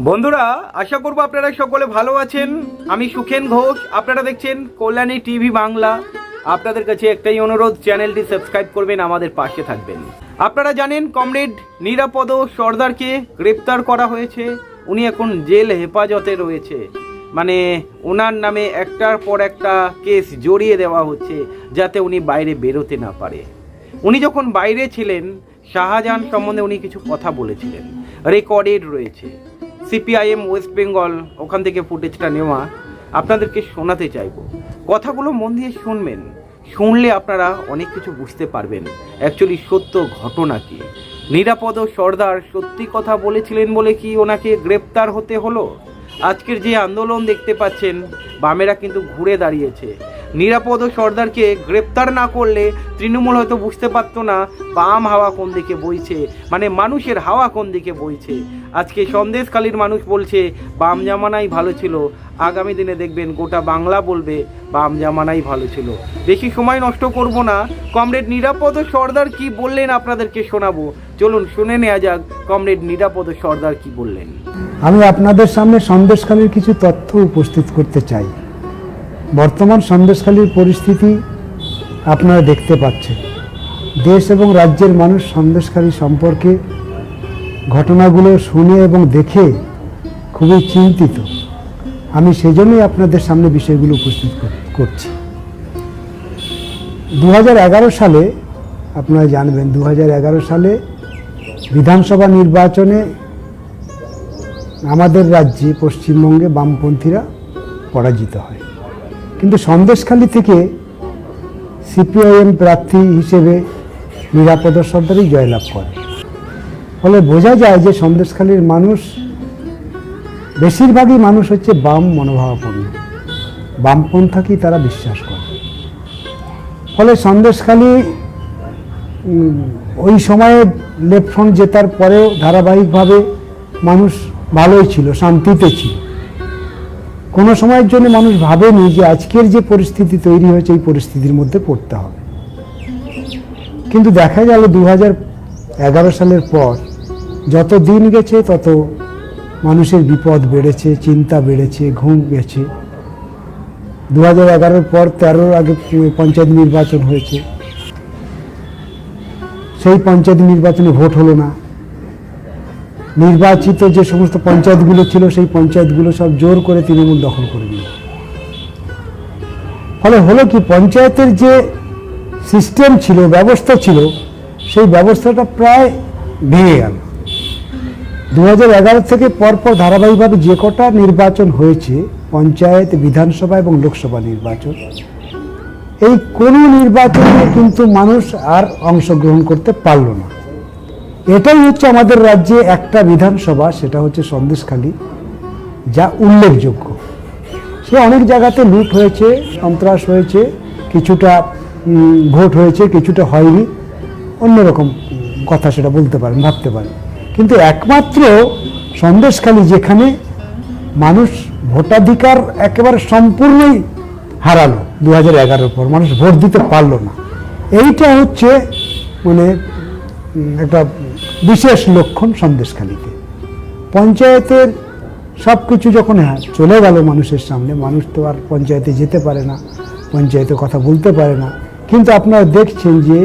বন্ধুরা, আশা করব আপনারা সকলে ভালো আছেন। আমি সুখেন ঘোষ, আপনারা দেখছেন কল্যাণী টিভি বাংলা। আপনাদের কাছে একটাই অনুরোধ, চ্যানেলটি সাবস্ক্রাইব করবেন, আমাদের পাশে থাকবেন। আপনারা জানেন, কমরেড নিরাপদ সর্দারকে গ্রেপ্তার করা হয়েছে। উনি এখন জেল হেফাজতে রয়েছে। মানে ওনার নামে একটার পর একটা কেস জড়িয়ে দেওয়া হচ্ছে, যাতে উনি বাইরে বেরোতে না পারে। উনি যখন বাইরে ছিলেন, শাহজাহান সম্বন্ধে উনি কিছু কথা বলেছিলেন। রেকর্ডেড রয়েছে। সিপিআইএম ওয়েস্ট বেঙ্গল, ওখান থেকে ফুটেজটা নেওয়া, আপনাদেরকে শোনাতে চাইব। কথাগুলো মন দিয়ে শুনবেন। শুনলে আপনারা অনেক কিছু বুঝতে পারবেন। অ্যাকচুয়ালি সত্য ঘটনা কি? নিরাপদ সর্দার সত্যি কথা বলেছিলেন বলে কি ওনাকে গ্রেপ্তার হতে হলো? আজকের যে আন্দোলন দেখতে পাচ্ছেন, বামেরা কিন্তু ঘুরে দাঁড়িয়েছে। নিরাপদ সর্দারকে গ্রেপ্তার না করলে তৃণমূল হয়তো বুঝতে পারতো না বাম হাওয়া কোন দিকে বইছে মানে মানুষের হাওয়া কোন দিকে বইছে। আজকে সন্দেশকালীর মানুষ বলছে, বাম জামানাই ভালো ছিল। আগামী দিনে দেখবেন গোটা বাংলা বলবে, বাম জামানাই ভালো ছিল। বেশি সময় নষ্ট করব না। কমরেড নিরাপদ সর্দার কি বললেন আপনাদেরকে শোনাবো। চলুন শুনে নেওয়া যাক কমরেড নিরাপদ সর্দার কি বললেন। আমি আপনাদের সামনে সন্দেশখালীর কিছু তথ্য উপস্থিত করতে চাই। বর্তমান সন্দেশখালীর পরিস্থিতি আপনারা দেখতে পাচ্ছেন। দেশ এবং রাজ্যের মানুষ সন্দেশখালী সম্পর্কে ঘটনাগুলো শুনে এবং দেখে খুবই চিন্তিত। আমি সেজন্যই আপনাদের সামনে বিষয়গুলো উপস্থিত করছি। দু হাজার এগারো সালে, আপনারা জানবেন দু হাজার এগারো সালে বিধানসভা নির্বাচনে আমাদের রাজ্যে পশ্চিমবঙ্গে বামপন্থীরা পরাজিত হয়। কিন্তু সন্দেশখালী থেকে সিপিআইএম প্রার্থী হিসেবে নিরাপদ সর্দারই জয়লাভ করে। ফলে বোঝা যায় যে সন্দেশখালীর মানুষ, বেশিরভাগই মানুষ হচ্ছে বাম মনোভাবাপন্ন। বামপন্থাকেই তারা বিশ্বাস করে। ফলে সন্দেশখালী ওই সময়ে লেফট ফ্রন্ট জেতার পরেও ধারাবাহিকভাবে মানুষ ভালোই ছিল, শান্তিতে ছিল। কোনো সময়ের জন্য মানুষ ভাবেনি যে আজকের যে পরিস্থিতি তৈরি হয়েছে, এই পরিস্থিতির মধ্যে পড়তে হবে। কিন্তু দেখা গেল দু এগারো সালের পর যত দিন গেছে, তত মানুষের বিপদ বেড়েছে, চিন্তা বেড়েছে, ঘুম গেছে। দু হাজার এগারোর পর তেরোর আগে পঞ্চায়েত নির্বাচন হয়েছে। সেই পঞ্চায়েত নির্বাচনে ভোট হলো না। নির্বাচিত যে সমস্ত পঞ্চায়েতগুলো ছিল, সেই পঞ্চায়েতগুলো সব জোর করে তৃণমূল দখল করে নিল। ফলে হলো কি, পঞ্চায়েতের যে সিস্টেম ছিল, ব্যবস্থা ছিল, সেই ব্যবস্থাটা প্রায় ভেঙে গেল। দু এগারো থেকে পরপর ধারাবাহিকভাবে যে কটা নির্বাচন হয়েছে, পঞ্চায়েত, বিধানসভা এবং লোকসভা নির্বাচন, এই কোনো নির্বাচনে কিন্তু মানুষ আর অংশগ্রহণ করতে পারল না। এটাই হচ্ছে আমাদের রাজ্যে একটা বিধানসভা, সেটা হচ্ছে সন্দেশখালী, যা উল্লেখযোগ্য। সে অনেক জায়গাতে লুট হয়েছে, সন্ত্রাস হয়েছে, কিছুটা ভোট হয়েছে, কিছুটা হয়নি। অন্যরকম কথা সেটা বলতে পারেন, ভাবতে পারেন। কিন্তু একমাত্র সন্দেশখালী যেখানে মানুষ ভোটাধিকার একেবারে সম্পূর্ণই হারালো দু হাজার এগারোর পর, মানুষ ভোট দিতে পারল না। এইটা হচ্ছে মানে একটা বিশেষ লক্ষণ সন্দেশখালীতে। পঞ্চায়েতের সব কিছু যখন হ্যাঁ চলে গেল মানুষের সামনে, মানুষ তো আর পঞ্চায়েতে যেতে পারে না, পঞ্চায়েতে কথা বলতে পারে না। কিন্তু আপনারা দেখছেন যে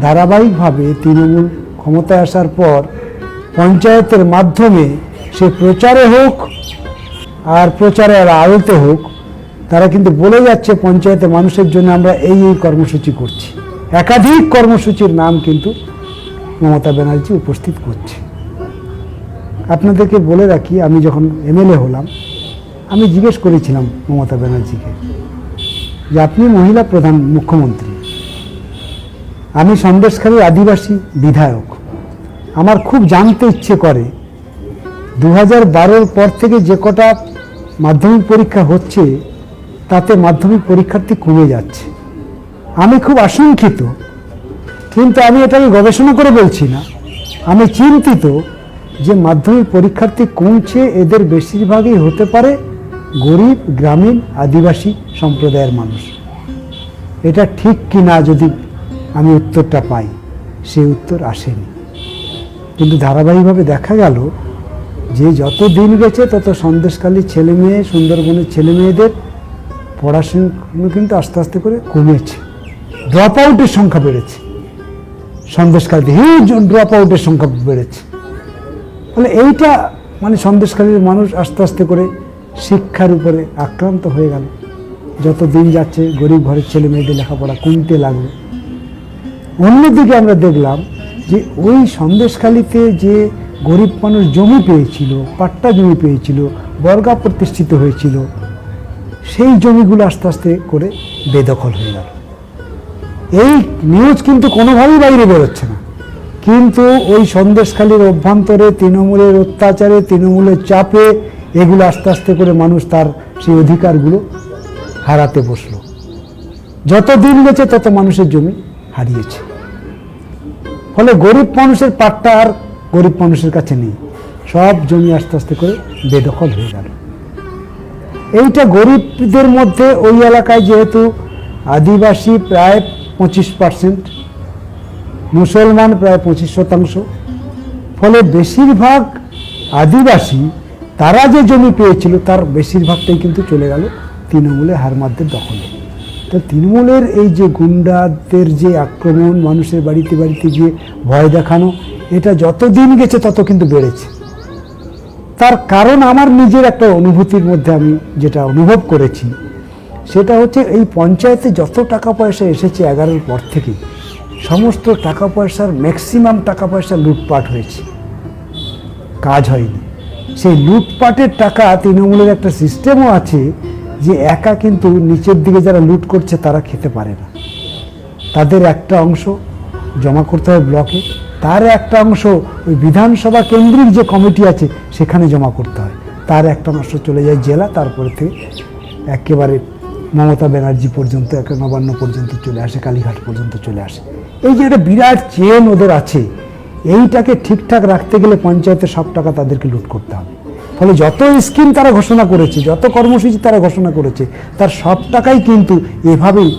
ধারাবাহিকভাবে তৃণমূল ক্ষমতায় আসার পর পঞ্চায়েতের মাধ্যমে সে প্রচারে হোক আর প্রচারের আড়তে হোক, তারা কিন্তু বলে যাচ্ছে পঞ্চায়েতে মানুষের জন্য আমরা এই এই কর্মসূচি করছি। একাধিক কর্মসূচির নাম কিন্তু মমতা ব্যানার্জি উপস্থিত করছে। আপনাদেরকে বলে রাখি, আমি যখন এমএলএ হলাম, আমি জিজ্ঞেস করেছিলাম মমতা ব্যানার্জিকে যে আপনি মহিলা প্রধান মুখ্যমন্ত্রী। আমি সন্দেশখালীর আদিবাসী বিধায়ক। আমার খুব জানতে ইচ্ছে করে দু হাজার পর থেকে যে কটা মাধ্যমিক পরীক্ষা হচ্ছে, তাতে মাধ্যমিক পরীক্ষার্থী কমে যাচ্ছে। আমি খুব আশঙ্কিত কিন্তু আমি এটাকে গবেষণা করে বলছি না। আমি চিন্তিত যে মাধ্যমিক পরীক্ষার্থী কমছে এদের বেশিরভাগই হতে পারে গরিব, গ্রামীণ, আদিবাসী সম্প্রদায়ের মানুষ। এটা ঠিক কি না যদি আমি উত্তরটা পাই সেই উত্তর আসেনি। কিন্তু ধারাবাহিকভাবে দেখা গেল যে যত দিন গেছে, তত সন্দেশকালী ছেলে মেয়ে, সুন্দরবনের ছেলে মেয়েদের পড়াশুনো কিন্তু আস্তে আস্তে করে কমেছে। ড্রপ আউটের সংখ্যা বেড়েছে। সন্দেশখালীতে হিউজ ড্রপ আউটের সংখ্যা বেড়েছে। ফলে এইটা মানে সন্দেশখালীর মানুষ আস্তে আস্তে করে শিক্ষার উপরে আক্রান্ত হয়ে গেল। যত দিন যাচ্ছে গরিব ঘরের ছেলে মেয়েদের লেখাপড়া কমতে লাগল। অন্যদিকে আমরা দেখলাম যে ওই সন্দেশখালীতে যে গরিব মানুষ জমি পেয়েছিল, পাট্টা জমি পেয়েছিল, বর্গা প্রতিষ্ঠিত হয়েছিল, সেই জমিগুলো আস্তে আস্তে করে বেদখল হয়ে গেল। এই নিউজ কিন্তু কোনোভাবেই বাইরে বেরোচ্ছে না। কিন্তু ওই সন্দেশখালীর অভ্যন্তরে, তৃণমূলের অত্যাচারে, তৃণমূলের চাপে এগুলো আস্তে আস্তে করে মানুষ তার সেই অধিকারগুলো হারাতে বসল। যত দিন গেছে তত মানুষের জমি হারিয়েছে। ফলে গরিব মানুষের পাট্টা আর গরিব মানুষের কাছে নেই। সব জমি আস্তে আস্তে করে বেদখল হয়ে গেল। এইটা গরিবদের মধ্যে ওই এলাকায় যেহেতু আদিবাসী প্রায় পঁচিশ পার্সেন্ট, মুসলমান প্রায় পঁচিশ শতাংশ। ফলে বেশিরভাগ আদিবাসী, তারা যে জমি পেয়েছিল, তার বেশিরভাগটাই কিন্তু চলে গেল তৃণমূলে হারমাদদের দখলে। তো তৃণমূলের এই যে গুন্ডাদের যে আক্রমণ, মানুষের বাড়িতে বাড়িতে গিয়ে ভয় দেখানো, এটা যত দিন গেছে তত কিন্তু বেড়েছে। তার কারণ আমার নিজের একটা অনুভূতির মধ্যে আমি যেটা অনুভব করেছি সেটা হচ্ছে এই পঞ্চায়েতে যত টাকা পয়সা এসেছে এগারোর পর থেকে সমস্ত টাকা পয়সার ম্যাক্সিমাম টাকা পয়সা লুটপাট হয়েছে। কাজ হয়নি। সেই লুটপাটের টাকা তৃণমূলের একটা সিস্টেমও আছে যে একা কিন্তু নিচের দিকে যারা লুট করছে তারা খেতে পারে না। তাদের একটা অংশ জমা করতে হয় ব্লকে, তার একটা অংশ ওই বিধানসভা কেন্দ্রিক যে কমিটি আছে সেখানে জমা করতে হয়। তার একটা অংশ চলে যায় জেলা, তারপরে থেকে একেবারে মমতা ব্যানার্জি পর্যন্ত একটা নবান্ন পর্যন্ত চলে আসে, কালীঘাট পর্যন্ত চলে আসে। এই যে একটা বিরাট চেন ওদের আছে, এইটাকে ঠিকঠাক রাখতে গেলে পঞ্চায়েতের সব টাকা তাদেরকে লুট করতে হবে। ফলে যত স্কিম তারা ঘোষণা করেছে, যত কর্মসূচি তারা ঘোষণা করেছে, তার সব টাকাই কিন্তু এভাবেই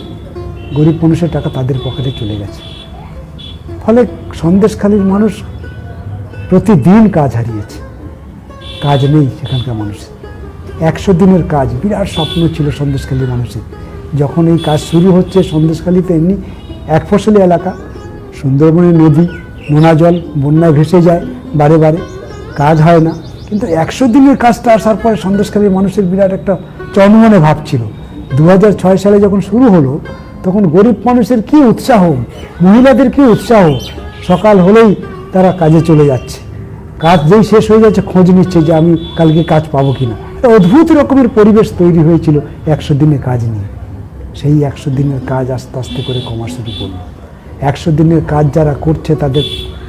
গরিব মানুষের টাকা তাদের পকেটে চলে গেছে। ফলে সন্দেশখালীর মানুষ প্রতিদিন কাজ হারিয়েছে। কাজ নেই সেখানকার মানুষের। একশো দিনের কাজ, বিরাট স্বপ্ন ছিল সন্দেশখালী মানুষের। যখন এই কাজ শুরু হচ্ছে সন্দেশখালীতে, এমনি এক ফসলি এলাকা সুন্দরবনের নদী, নোনা জল বন্যায় ভেসে যায় বারে বারে, কাজ হয় না। কিন্তু একশো দিনের কাজটা আসার পরে সন্দেশখালীর মানুষের বিরাট একটা চনমনে ভাব ছিল। দু সালে যখন শুরু হলো, তখন গরিব মানুষের কি উৎসাহ, মহিলাদের কি উৎসাহ, সকাল হলেই তারা কাজে চলে যাচ্ছে। কাজ যেই শেষ হয়ে যাচ্ছে, খোঁজ নিচ্ছে যে আমি কালকে কাজ পাবো কিনা। একটা অদ্ভুত রকমের পরিবেশ তৈরি হয়েছিল একশো দিনের কাজ নিয়ে। সেই একশো দিনের কাজ আস্তে আস্তে করে কমা শুরু করল একশো দিনের কাজ যারা করছে তাদের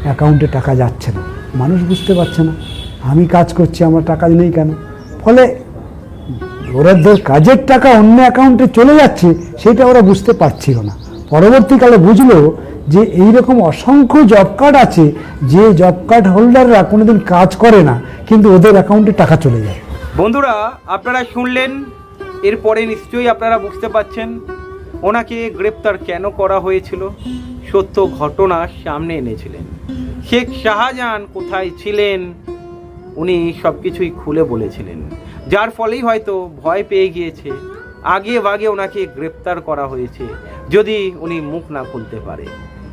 অ্যাকাউন্টে টাকা যাচ্ছে না। মানুষ বুঝতে পারছে না, আমি কাজ করছি, আমার টাকা নেই কেন? ফলে ওরাদের কাজের টাকা অন্য অ্যাকাউন্টে চলে যাচ্ছে, সেটা ওরা বুঝতে পারছিল না। পরবর্তীকালে বুঝলো যে এই রকম অসংখ্য জব কার্ড আছে, যে জব কার্ড হোল্ডাররা কোনোদিন কাজ করে না, কিন্তু ওদের অ্যাকাউন্টে টাকা চলে যায়। বন্ধুরা, আপনারা শুনলেন, এরপরে নিশ্চয়ই আপনারা বুঝতে পাচ্ছেন ওনাকে গ্রেপ্তার কেন করা হয়েছিল, সত্য ঘটনা সামনে এনেছিলেন। শেখ শাহজাহান কোথায় ছিলেন, উনি সব কিছুই খুলে বলেছিলেন। যার ফলেই হয়তো ভয় পেয়ে গিয়েছে, আগে ভাগে ওনাকে গ্রেপ্তার করা হয়েছে, যদি উনি মুখ না খুলতে পারে।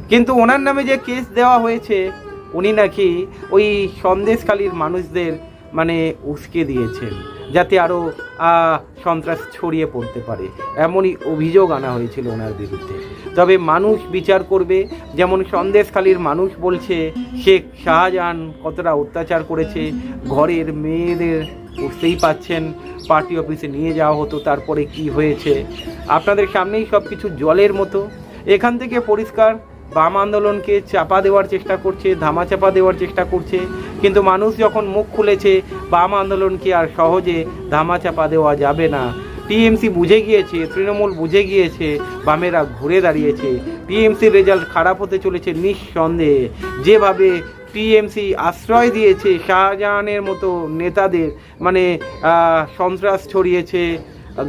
কিন্তু ওনার নামে যে কেস দেওয়া হয়েছে, উনি নাকি ওই সন্দেশখালীর মানুষদের মানে উস্কে দিয়েছেন, যাতে আরও সন্ত্রাস ছড়িয়ে পড়তে পারে। এমনই অভিযোগ আনা হয়েছিল ওনার বিরুদ্ধে। তবে মানুষ বিচার করবে, যেমন সন্দেশখালীর মানুষ বলছে, শেখ শাহজাহান কতটা অত্যাচার করেছে, ঘরের মেয়েদের বুঝতেই পাচ্ছেন, পার্টি অফিসে নিয়ে যাওয়া হতো, তারপরে কি হয়েছে। আপনাদের সামনেই সব কিছু জলের মতো। এখান থেকে পরিষ্কার বাম আন্দোলনকে চাপা দেওয়ার চেষ্টা করছে, ধামা চাপা দেওয়ার চেষ্টা করছে। কিন্তু মানুষ যখন মুখ খুলেছে, বাম আন্দোলনকে আর সহজে ধামা চাপা দেওয়া যাবে না। টিএমসি বুঝে গিয়েছে, তৃণমূল বুঝে গিয়েছে, বামেরা ঘুরে দাঁড়িয়েছে। টিএমসির রেজাল্ট খারাপ হতে চলেছে নিঃসন্দেহে। যেভাবে টিএমসি আশ্রয় দিয়েছে, শাহজাহানের মতো নেতাদের মানে সন্ত্রাস ছড়িয়েছে,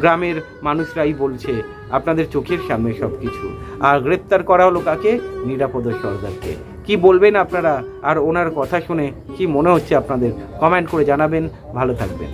গ্রামের মানুষরাই বলছে। আপনাদের চোখের সামনে সব কিছু আর গ্রেপ্তার করা হলো কাকে? নিরাপদ সর্দারকে। কি বলবেন আপনারা? আর ওনার কথা শুনে কি মনে হচ্ছে আপনাদের? কমেন্ট করে জানাবেন। ভালো থাকবেন।